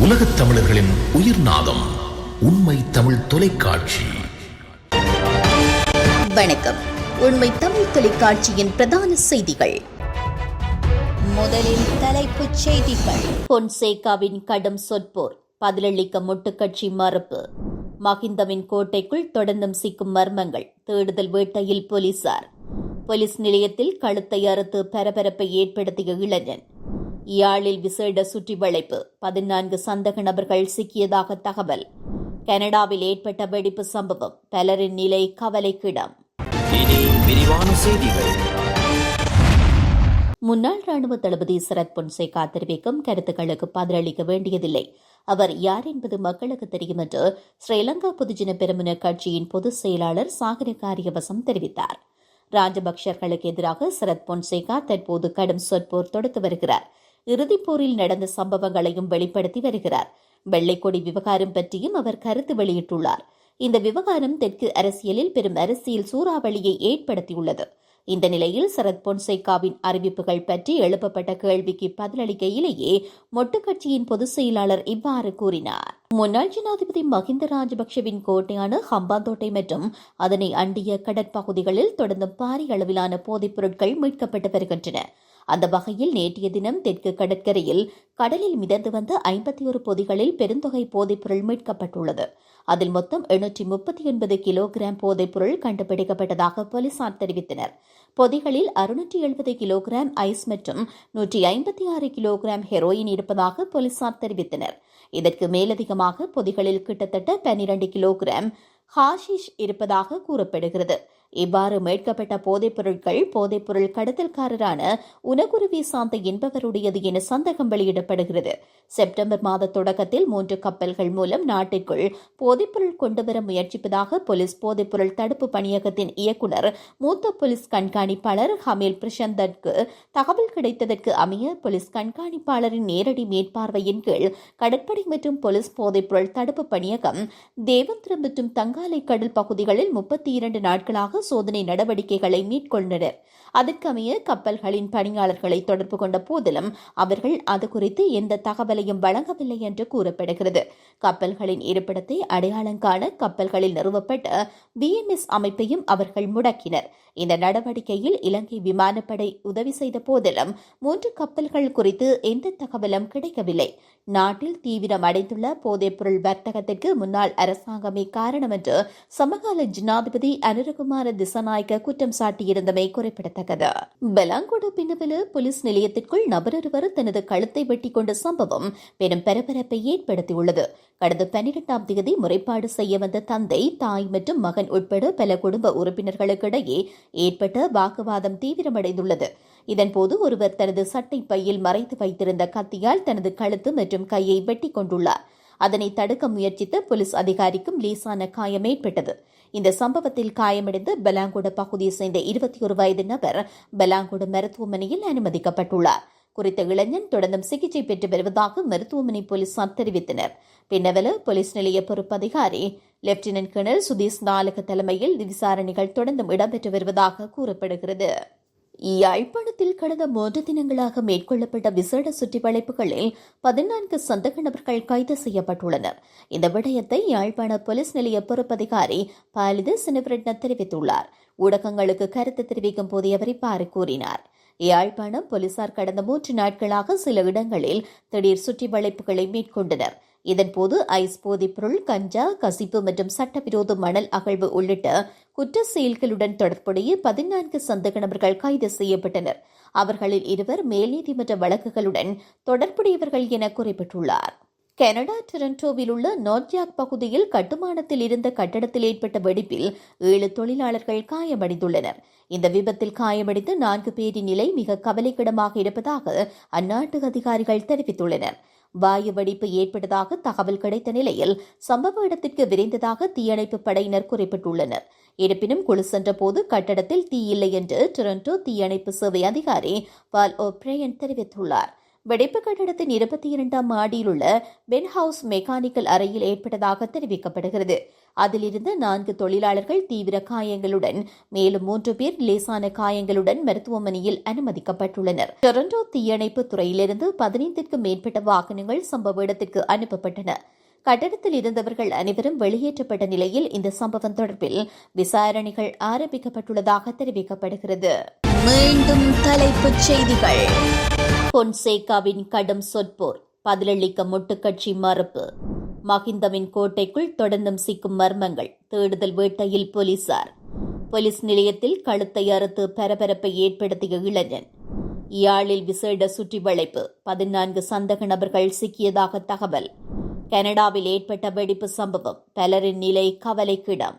உலகத் தமிழர்களின் உயிர் நாதம் உண்மை தமிழ் தொலைக்காட்சி. வணக்கம். உண்மை தமிழ் தொலைக்காட்சியின் பிரதான செய்திகள். முதலில் தலைப்புச் செய்திகள். பொன்சேகாவின் கடும் சொற்போர் பதிலளிக்க முட்டுக்கட்சி மறுப்பு. மகிந்தவின் கோட்டைக்குள் தொடர்ந்தும் சிக்கும் மர்மங்கள் தேடுதல் வேட்டையில் போலீசார். போலீஸ் நிலையத்தில் கழுத்தை அறுத்து பரபரப்பை ஏற்படுத்திய இளைஞன். யாழில் விசேட சுற்றி வளைப்பு பதினான்கு சந்தக நபர்கள் சிக்கியதாக தகவல். கனடாவில் ஏற்பட்ட வெடிப்பு சம்பவம். பலரின் நிலை கவலைக்கிடம் முன்னாள் ராணுவ தளபதி சரத் பொன்சேகா தெரிவிக்கும் கருத்துக்களுக்கு பதிலளிக்க வேண்டியதில்லை. அவர் யார் என்பது மக்களுக்கு தெரியும் என்று ஸ்ரீலங்கா பொதுஜன பெருமுன கட்சியின் பொதுச் செயலாளர் சாகர காரியவசம் தெரிவித்தார். ராஜபக்சர்களுக்கு எதிராக சரத் பொன்சேகா தற்போது கடும் சொற்போர் தொடுத்து வருகிறார். இறுதிப்போரில் நடந்த சம்பவங்களையும் வெளிப்படுத்தி வருகிறார். வெள்ளைக்கொடி விவகாரம் பற்றியும் அவர் கருத்து வெளியிட்டுள்ளார். இந்த விவகாரம் தெற்கு அரசியலில் பெரும் அரசியல் சூறாவளியை ஏற்படுத்தியுள்ளது. இந்த நிலையில் சரத் பொன்சேகாவின் அறிவிப்புகள் பற்றி எழுப்பப்பட்ட கேள்விக்கு பதிலளிக்கையிலேயே மொட்டு கட்சியின் பொதுச் செயலாளர் இவ்வாறு கூறினார். முன்னாள் ஜனாதிபதி மஹிந்த ராஜபக்சவின் கோட்டையான ஹம்பாந்தோட்டை மற்றும் அதனை அண்டிய கடற்பகுதிகளில் தொடர்ந்து பாரிய அளவிலான போதைப் பொருட்கள் மீட்கப்பட்டு வருகின்றன. அந்த வகையில் நேற்றைய தினம் தெற்கு கடற்கரையில் கடலில் மிதந்து வந்த ஐம்பத்தி ஒரு பொதிகளில் பெருந்தொகை போதைப்பொருள் மீட்கப்பட்டுள்ளது. அதில் மொத்தம் எண்ணூற்றி முப்பத்தி ஒன்பது கிலோகிராம் போதைப்பொருள் கண்டுபிடிக்கப்பட்டதாக போலீசார் தெரிவித்தனர். பொதிகளில் அறுநூற்றி எழுபது கிலோகிராம் ஐஸ் மற்றும் நூற்றி ஐம்பத்தி ஆறு கிலோகிராம் ஹெரோயின் இருப்பதாக போலீசார் தெரிவித்தனர். இதற்கு மேலதிகமாக பொதிகளில் கிட்டத்தட்ட பன்னிரண்டு கிலோகிராம் ஹாஷிஷ் இருப்பதாக கூறப்படுகிறது. இவ்வாறு மீட்கப்பட்ட போதைப் பொருட்கள் போதைப்பொருள் கடத்தல்காரரான உனகுருவி சாந்த என்பவருடையது என சந்தேகம் வெளியிடப்படுகிறது. செப்டம்பர் மாத தொடக்கத்தில் மூன்று கப்பல்கள் மூலம் நாட்டிற்குள் போதைப்பொருள் கொண்டுவர முயற்சிப்பதாக போலீஸ் போதைப்பொருள் தடுப்பு பணியகத்தின் இயக்குநர் மூத்த போலீஸ் கண்காணிப்பாளர் ஹமீல் பிரசந்தற்கு தகவல் கிடைத்ததற்கு அமைய போலீஸ் கண்காணிப்பாளரின் நேரடி மேற்பார்வையின் கீழ் கடற்படை மற்றும் போலீஸ் போதைப்பொருள் தடுப்பு பணியகம் தேவந்திரம் மற்றும் தங்க மகாலை கடல் பகுதிகளில் முப்பத்தி இரண்டு நாட்களாக சோதனை நடவடிக்கைகளை மேற்கொண்டனர். அதற்கமைய கப்பல்களின் பணியாளர்களை தொடர்பு கொண்ட போதிலும் அவர்கள் அது குறித்து எந்த தகவலையும் வழங்கவில்லை என்று கூறப்படுகிறது. கப்பல்களின் இருப்பிடத்தை அடையாளம் காண கப்பல்களில் நிறுவப்பட்ட விஎம்எஸ் அமைப்பையும் அவர்கள் முடக்கினர். இந்த நடவடிக்கையில் இலங்கை விமானப்படை உதவி செய்த போதிலும் மூன்று கப்பல்கள் குறித்து எந்த தகவலும் கிடைக்கவில்லை. நாட்டில் தீவிரம் அடைந்துள்ள போதைப்பொருள் வர்த்தகத்திற்கு முன்னாள் அரசாங்கமே காரணம் என்று சமகால ஜனாதிபதி அனுரகுமார திசநாயக்க குற்றம் சாட்டியிருந்தமை குறிப்பிடத்தக்கது. பெலாங்கோடு பின்னவல போலீஸ் நிலையத்திற்குள் நபரொருவர் தனது கழுத்தை வெட்டி கொண்ட சம்பவம் பெரும் பரபரப்பை ஏற்படுத்தியுள்ளது. கடந்த பன்னிரெண்டாம் தேதி முறைப்பாடு செய்ய வந்த தந்தை தாய் மற்றும் மகன் உட்பட பல குடும்ப உறுப்பினர்களுக்கிடையே ஏற்பட்ட வாக்குவாதம் தீவிரமடைந்துள்ளது. இதன்போது ஒருவர் தனது சட்டை பையில் மறைத்து வைத்திருந்த கத்தியால் தனது கழுத்து மற்றும் கையை வெட்டி கொண்டுள்ளார். அதனை தடுக்க முயற்சித்த போலீஸ் அதிகாரிக்கும் லேசான காயம் ஏற்பட்டது. இந்த சம்பவத்தில் காயமடைந்த பலாங்குட பகுதியை சேர்ந்த இருபத்தி ஒரு வயது நபர் பலாங்குட மருத்துவமனையில் அனுமதிக்கப்பட்டுள்ளார். குறித்த இளைஞன் தொடர்ந்தும் சிகிச்சை பெற்று வருவதாக மருத்துவமனை போலீசார் தெரிவித்தனர். பின்னவல போலீஸ் நிலைய பொறுப்பு அதிகாரி லெப்டினன்ட் கர்னல் சுதீஷ் நாலக தலைமையில் விசாரணைகள் தொடர்ந்தும் இடம்பெற்று வருவதாக கூறப்படுகிறது. யாழ்ப்பாணத்தில் கடந்த மூன்று தினங்களாக மேற்கொள்ளப்பட்ட விசேட சுற்றி வளைப்புகளில் பதினான்கு சந்தக நபர்கள் கைது செய்யப்பட்டுள்ளனர். இந்த விடயத்தை யாழ்ப்பாண போலீஸ் நிலைய பொறுப்பதிகாரி பாலித சினவரட்ன தெரிவித்துள்ளார். ஊடகங்களுக்கு கருத்து தெரிவிக்கும் போது அவர் இவ்வாறு கூறினார். யாழ்ப்பாணம் போலீசார் கடந்த மூன்று நாட்களாக சில இடங்களில் திடீர் சுற்றி வளைப்புகளை மேற்கொண்டனர். இதன்போது ஐஸ் போதைப்பொருள் கஞ்சா கசிப்பு மற்றும் சட்டவிரோத மணல் அகழ்வு உள்ளிட்ட குற்ற செயல்களுடன் தொடர்புடைய பதினான்கு சந்தக நபர்கள் கைது செய்யப்பட்டனர். அவர்களில் இருவர் மேல்நீதிமன்ற வழக்குகளுடன் தொடர்புடையவர்கள் என குறிப்பிட்டுள்ளார். கனடா டொரண்டோவில் உள்ள நார்த்யாக் பகுதியில் கட்டுமானத்தில் இருந்த கட்டடத்தில் ஏற்பட்ட வெடிப்பில் ஏழு தொழிலாளர்கள் காயமடைந்துள்ளனர். இந்த விபத்தில் காயமடைந்த நான்கு பேரின் நிலை மிக கவலைக்கிடமாக இருப்பதாக அந்நாட்டு அதிகாரிகள் தெரிவித்துள்ளனர். வாயு வெடிப்பு ஏற்பட்டதாக தகவல் கிடைத்த நிலையில் சம்பவ இடத்திற்கு விரைந்ததாக தீயணைப்பு படையினர் குறிப்பிட்டுள்ளனர். இருப்பினும் குழு சென்றபோது கட்டடத்தில் தீ இல்லை என்று டொரண்டோ தீயணைப்பு சேவை அதிகாரி பால் ஓப்ரேயன் தெரிவித்துள்ளார். வெடிப்பு கட்டடத்தின் இருபத்தி இரண்டாம் மாடியில் உள்ள பென்ஹவுஸ் மெக்கானிக்கல் அறையில் ஏற்பட்டதாக தெரிவிக்கப்படுகிறது. அதிலிருந்து நான்கு தொழிலாளர்கள் தீவிர காயங்களுடன் மேலும் மூன்று பேர் லேசான காயங்களுடன் மருத்துவமனையில் அனுமதிக்கப்பட்டுள்ளனர். டொரண்டோ தீயணைப்பு துறையிலிருந்து பதினைந்திற்கும் மேற்பட்ட வாகனங்கள் சம்பவ இடத்திற்கு அனுப்பப்பட்டன. கட்டடத்தில் இருந்தவர்கள் அனைவரும் வெளியேற்றப்பட்ட நிலையில் இந்த சம்பவம் தொடர்பில் விசாரணைகள் ஆரம்பிக்கப்பட்டுள்ளதாக தெரிவிக்கப்படுகிறது. மீண்டும் தலைப்புச் செய்திகள். பொன்சேகாவின் கடும் சொற்போர் பதிலளிக்க முட்டுக்கட்சி மறுப்பு. மகிந்தவின் கோட்டைக்குள் தொடர்ந்தும் சிக்கும் மர்மங்கள் தேடுதல் வேட்டையில் போலீசார். போலீஸ் நிலையத்தில் கழுத்தை அறுத்து பரபரப்பை ஏற்படுத்திய இளைஞன். யாழில் விசேட சுற்றி வளைப்பு பதினான்கு சந்தக நபர்கள் சிக்கியதாக தகவல். கனடாவில் ஏற்பட்ட வெடிப்பு சம்பவம் பலரின் நிலை கவலைக்கிடம்.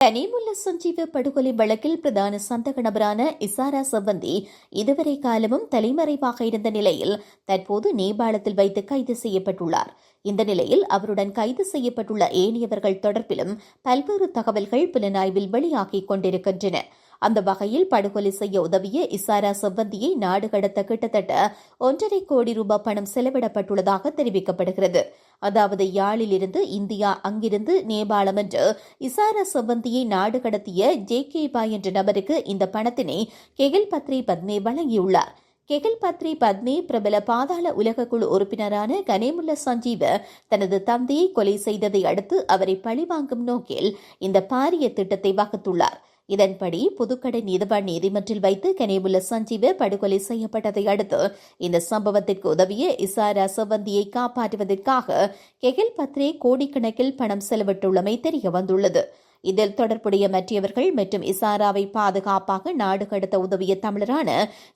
கனிமுல்ல சஞ்சீவ படுகொலை வழக்கில் பிரதான சந்தக நபரான இசாரா சவந்தி இதுவரை காலமும் தலைமறைவாக இருந்த நிலையில் தற்போது நேபாளத்தில் வைத்து கைது செய்யப்பட்டுள்ளார். இந்த நிலையில் அவருடன் கைது செய்யப்பட்டுள்ள ஏனையவர்கள் தொடர்பிலும் பல்வேறு தகவல்கள் புலனாய்வில் வெளியாகிக் கொண்டிருக்கின்றன. அந்த வகையில் படுகொலை செய்ய உதவிய இசாரா செவ்வந்தியை நாடு கடத்த கிட்டத்தட்ட ஒன்றரை கோடி ரூபாய் பணம் செலவிடப்பட்டுள்ளதாக தெரிவிக்கப்படுகிறது. அதாவது யாழில் இருந்து இந்தியா அங்கிருந்து நேபாளம் என்று இசாரா செவ்வந்தியை நாடு கடத்திய ஜே கே பாய் என்ற நபருக்கு இந்த பணத்தினை கெகில் பத்ரி பத்மே வழங்கியுள்ளார். கெகில் பத்ரி பத்மே பிரபல பாதாள உலகக்குழு உறுப்பினரான கனேமுல்ல சஞ்சீவ தனது தந்தையை கொலை செய்ததை அடுத்து அவரை பழிவாங்கும் நோக்கில் இந்த பாரிய திட்டத்தை வகுத்துள்ளார். இதன்படி புதுக்கடை நீதிவான் நீதிமன்றில் வைத்து கனேமுல்ல சஞ்சீவ படுகொலை செய்யப்பட்டதை அடுத்து இந்த சம்பவத்திற்கு உதவிய இசாரா செவந்தியை காப்பாற்றுவதற்காக கெகில் பத்ரே கோடிக்கணக்கில் பணம் செலவிட்டுள்ளமை தெரிய வந்துள்ளது இதில் தொடர்புடைய மற்றவர்கள் மற்றும் இசாராவை பாதுகாப்பாக நாடு கடத்த உதவிய தமிழரான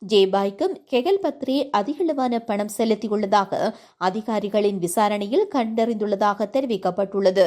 ஜேபாய்க்கும் கெகல் பத்ரே அதிகளவான பணம் செலுத்தியுள்ளதாக அதிகாரிகளின் விசாரணையில் கண்டறிந்துள்ளதாக தெரிவிக்கப்பட்டுள்ளது.